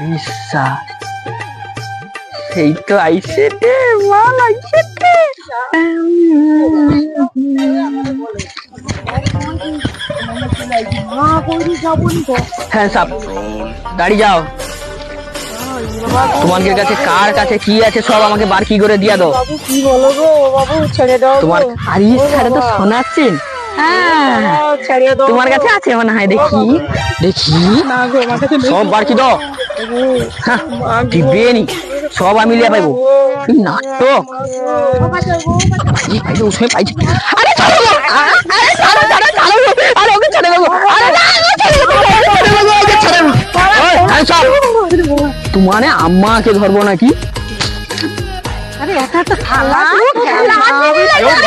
বিশ্বাস সেই তো আইসে রে মাল আইসে রে হ্যাঁ সাপ দাঁড়িয়ে যাও তোমাদের কাছে কার কাছে কি আছে সব আমাকে বার কি করে দিয়া দাও। কি বলো গো? বাবু ছেড়ে দাও তোমার আরে ছাড়া তো শোনাচ্ছেন? তোমার কাছে আছে মনে হয় দেখি দেখি। সব বার কি দাও হ্যাঁ নি সব আমি লিয়া পাইবো নাটক আরে ছাড়ো আরে ছাড়ো ছাড়ো ছাড়ো আরে ওকে ছেড়ে দেবো আরে না না, ছেড়ে দেবো ছেড়ে দেবো ওকে ছেড়ে দেবো আরে সব তোমারে আম্মাকে ধরবো নাকি আরে একা একটা থালা আরে,